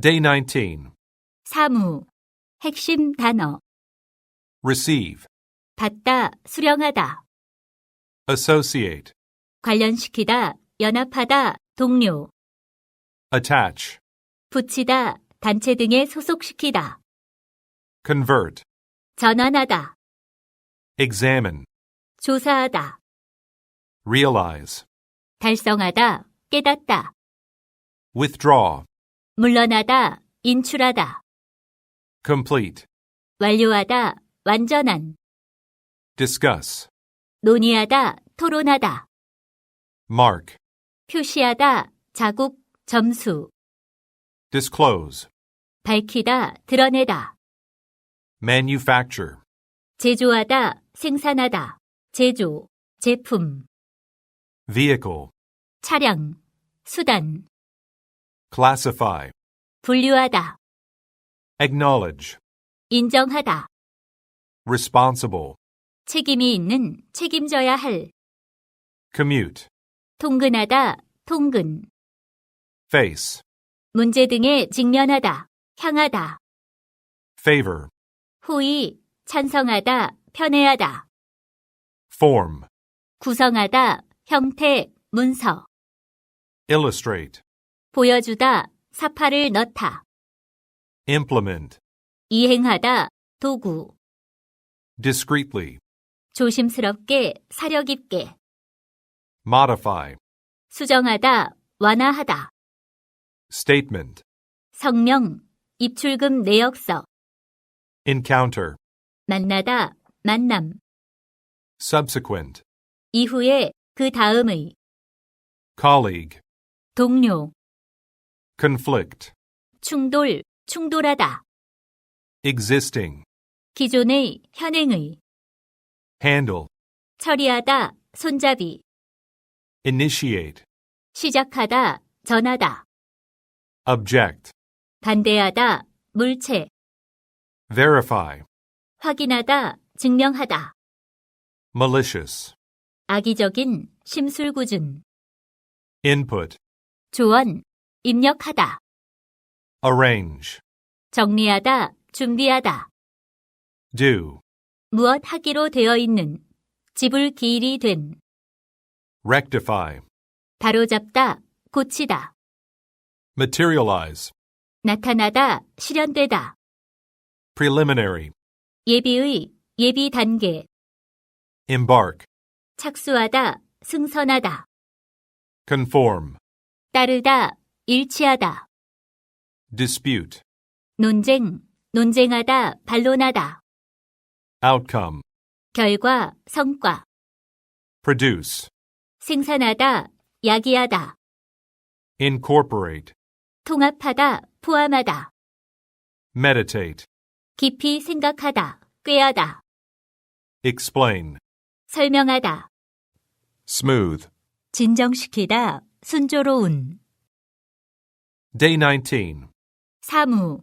Day 19. 사무, 핵심 단어, Receive. 받다, 수령하다, Associate. 관련시키다, 연합하다, 동료, Attach. 붙이다, 단체 등에 소속시키다, Convert. 전환하다, Examine. 조사하다, Realize. 달성하다, 깨닫다, Withdraw. 물러나다, 인출하다, Complete. 완료하다, 완전한, Discuss. 논의하다, 토론하다, Mark. 표시하다, 자국, 점수, Disclose. 밝히다, 드러내다, Manufacture. 제조하다, 생산하다, 제조, 제품, Vehicle. 차량, 수단, Classify. 분류하다, Acknowledge. 인정하다, Responsible. 책임이 있는, 책임져야 할, Commute. 통근하다, 통근, Face. 문제 등에 직면하다, 향하다, Favor. 호의, 찬성하다, 편애하다, Form. 구성하다, 형태, 문서, Illustrate. 보여주다, 사파를 넣다, Implement. 이행하다, 도구, Discreetly. 조심스럽게, 사려 깊게, Modify. 수정하다, 완화하다, Statement. 성명, 입출금 내역서, Encounter. 만나다, 만남, Subsequent. 이후에, 그 다음의, Colleague. 동료, Conflict. 충돌, 충돌하다, Existing. 기존의, 현행의, Handle. 처리하다, 손잡이, Initiate. 시작하다, 전하다, Object. 반대하다, 물체, Verify. 확인하다, 증명하다, Malicious. 악의적인, 심술궂은, Input. 조언, 입력하다, Arrange. 정리하다, 준비하다, Do. 무엇 하기로 되어 있는, 지불 기일이 된, Rectify. 바로잡다, 고치다, Materialize. 나타나다, 실현되다, Preliminary. 예비의, 예비 단계, Embark. 착수하다, 승선하다, Conform. 따르다, 일치하다, Dispute. 논쟁, 논쟁하다, 반론하다, Outcome. 결과, 성과, Produce. 생산하다, 야기하다, Incorporate. 통합하다, 포함하다, Meditate. 깊이 생각하다, 꾀하다, Explain. 설명하다, Smooth. 진정시키다, 순조로운, Day 19. 사무,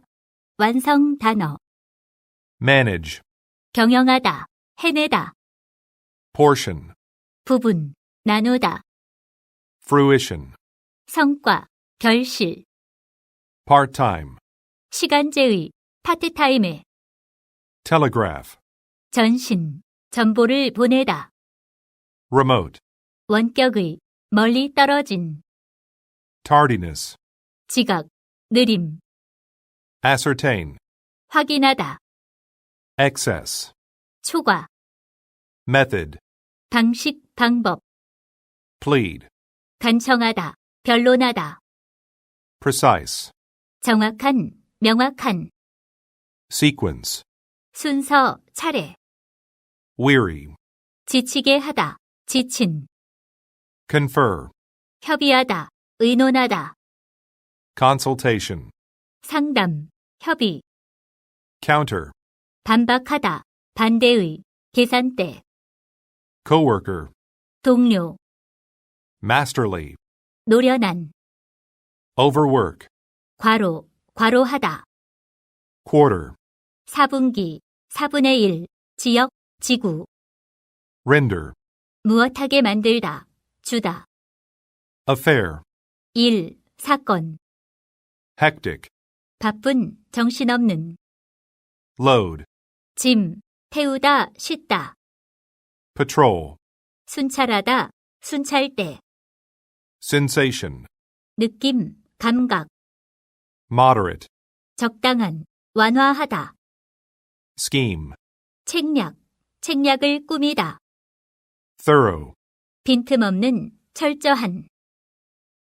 완성 단어, Manage. 경영하다, 해내다, Portion. 부분, 나누다, Fruition. 성과, 결실, Part-time. 시간제의, 파트타임에, Telegraph. 전신, 전보를 보내다, Remote. 원격의, 멀리 떨어진, Tardiness. 지각, 느림, Ascertain. 확인하다, Excess. 초과, Method. 방식, 방법, Plead. 간청하다, 변론하다, Precise. 정확한, 명확한, Sequence. 순서, 차례, Weary. 지치게 하다, 지친, Confer. 협의하다, 의논하다, Consultation. 상담, 협의, Counter. 반박하다, 반대의, 계산대, Coworker. 동료, Masterly. 노련한, Overwork. 과로, 과로하다, Quarter. 4분기, 4분의 1, 지역, 지구, Render. 무엇하게 만들다, 주다, Affair. 일, 사건, Hectic. 바쁜, 정신없는, load, 짐, 태우다, 싣다, patrol, 순찰하다, 순찰대, sensation, 느낌, 감각, moderate, 적당한, 완화하다, scheme, 책략, 책략을 꾸미다, thorough, 빈틈없는, 철저한,